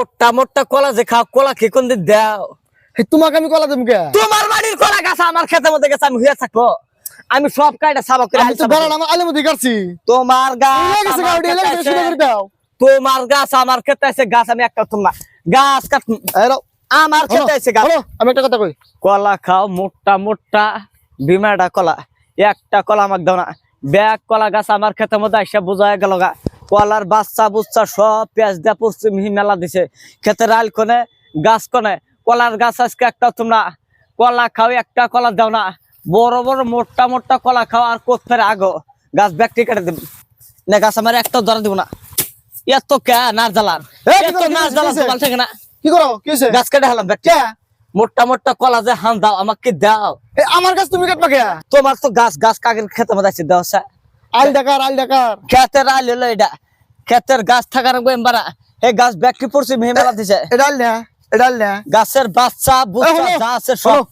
মোটা মোটা কলা যে খাও কলা কি কোন দিন দাও তোমাকে আমি কলা দেবো তোমার বাড়ির কলা গাছ আমার খেতের মধ্যে গেছে আমি হইয়া থাকব। আমি সব কাইটা সাবা করে আমি তো আনসাবা আমার আলে মধ্যে কাটছি তোমার গাছ তোমার গাছ আমার খেতে আছে গাছ আমি একটা তুলনা গাছ কাট আমার খেতে আছে গাছ। আমি একটা কথা কই। কলা খাও মোটা মোটা বিমাটা কলা। একটা কলা আমার দাও না। ব্যাগ কলা গাছ আমার খেতের মধ্যে এসে বোঝা গেল গা। কলার বাচ্চা বুচ্চা সব পেঁয়াজ দিয়া মিহি মেলা দিছে। খেতের আল কোনে গাছ কোনে। কলার গাছ আজকে একটা তোমরা কলা খাও একটা কলা দাও না। বড় বড় মোটা মোটা কলা খাও আর কোথ ফেরে আগো? গাছ ব্যাগটি কেটে দেব। না গাছ আমার একটা ধরা দিব না। এত কে নাচ জ্বালার এত নাচ করো, তোমার থেকে না। কি করো কি গাছ কেটে হলাম ব্যাগটি মোটা মোটা কলা যে হান দাও আমাকে দাও। আমার কাছে তুমি কাটবা কে? তোমার তো গাছ গাছ কাকের খেতে মধ্যে আছে দেওয়া স্যার আল ডাকার আল ডাকার খেতের আল হলো এটা। খেতের গাছ থাকার এই গাছ ব্যাগটি পড়ছে মেহমেলা দিছে। এটা আল না এটা আল না। গাছের বাচ্চা বুচ্চা যা আছে সব।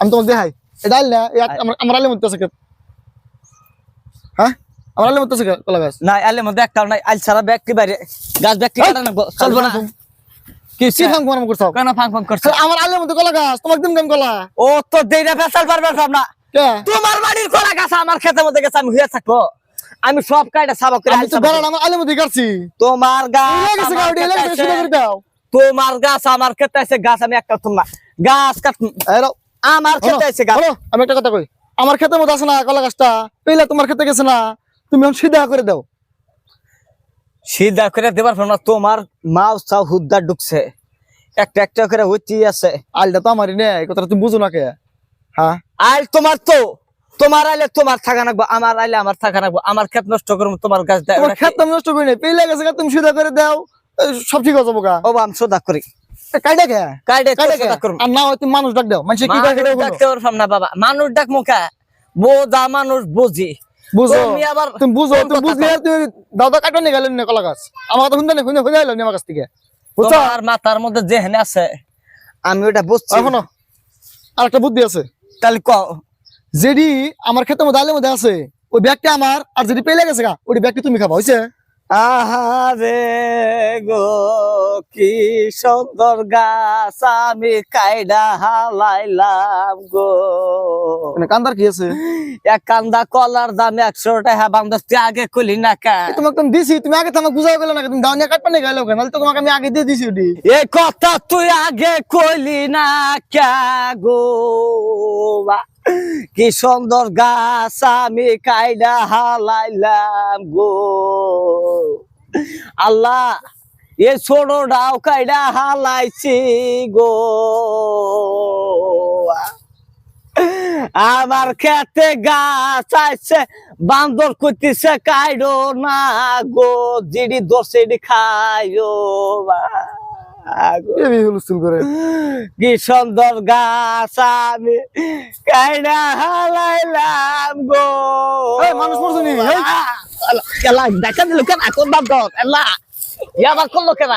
আমি তোমাকে দেখাই। এটা আল না আমার আমার মধ্যে আছে হ্যাঁ? আমার আলে মধ্যে আছে কলা গাছ। আলের মধ্যে নাই আল ছাড়া ব্যাগটি বাইরে। গাছ ব্যাগটি কাটা নাকবো চলবো না। কি কি ফাং ফাং করছ? কেন ফাং ফাং করছ আমার আলে মধ্যে কলা গাছ তোমাকে দিম কেন কলা? ও তো দেইরা ফেসাল পারবে সব না। তোমার বাড়ির কলা গাছ আমার খেতের মধ্যে গেছে আমি হইয়া থাকব। আমি সব কাইটা সাবা করে আমি আল তো সাবা করি। আমার আলে মধ্যে কাটছি তোমার গাছ আছে। তোমার গাছ আমার খেতে আছে গাছ আমি একটা তুলনা গাছ কাট আমার হলো, আছে গাছ। আমি একটা কথা কই। আমার ক্ষেতের মধ্যে আছে না কলা গাছটা? পেলে তোমার খেতে গেছে না। তুমি এখন সিধা করে দাও। সিধা করে দেবার পারব না তোমার মাও চাও হুদ্দা ঢুকছে। একটা একটা করে হইতে আছে। আলটা তো আমারই নে এই কথাটা তুমি বুঝো না কে? হ্যাঁ? আইল তোমার তো। তোমার আইলে তোমার থাকা নাকবো আমার আইলে আমার থাকা নাকবো আমার খেত নষ্ট করব তোমার গাছ দেয় আমি নষ্ট করি না পেলে গেছে তুমি সিধা করে দাও সব ঠিক আছে বোকা ও আমি সোদা করি। সোদা মানুষ ডাক মুখা বোঝা মানুষ বুঝি। দাদা গেলেন কলা গাছ। আমার কথা শুনতে শুনে শুনে আমার কাছ থেকে। বুঝছ? মাথার মধ্যে যেখানে আছে আমি ওটা বুঝছি। এখনও আর একটা বুদ্ধি আছে। তাহলে কও। যেডি আমার ক্ষেতের মধ্যে আলের মধ্যে আছে ওই ব্যাগটা আমার আর যেটি পেলে গেছে গা ওই ব্যাগটি তুমি খাবা হয়েছে আহারে গো কি সুন্দর গাছ আমি কাইডা হালাইলাম গো। কান্দার কি আছে? এক কান্দা কলার দাম একশো টাকা বান্ধব তুই আগে কলি না কা? তোমাকে তুমি দিছি তুমি আগে তোমাকে বুঝাই গেলো না তুমি দাওনিয়া কাটপা নিয়ে গেলো নাহলে তোমাকে আমি আগে দিয়ে দিছি ওটি এই কথা তুই আগে কইলি না কা গো বা। কি সুন্দর গাছ আমি কাইডা হালাইলাম গো। আল্লাহ, এ ছোট ডাও কাইডা হালাইছি গো। আমার খেতে গাছ আছে, বান্দর করতেছে কাইডো না গো, জিডি দোষেডি খাইও বা। গো। এই হুলস্থুল করে। কি সুন্দর গাছ আমি কাইডা হালাইলাম গো। এই, মানুষ মরছে নি? দেখা দিল কেন? কোন বান্দর এলা ইয়াবার করল কেনা?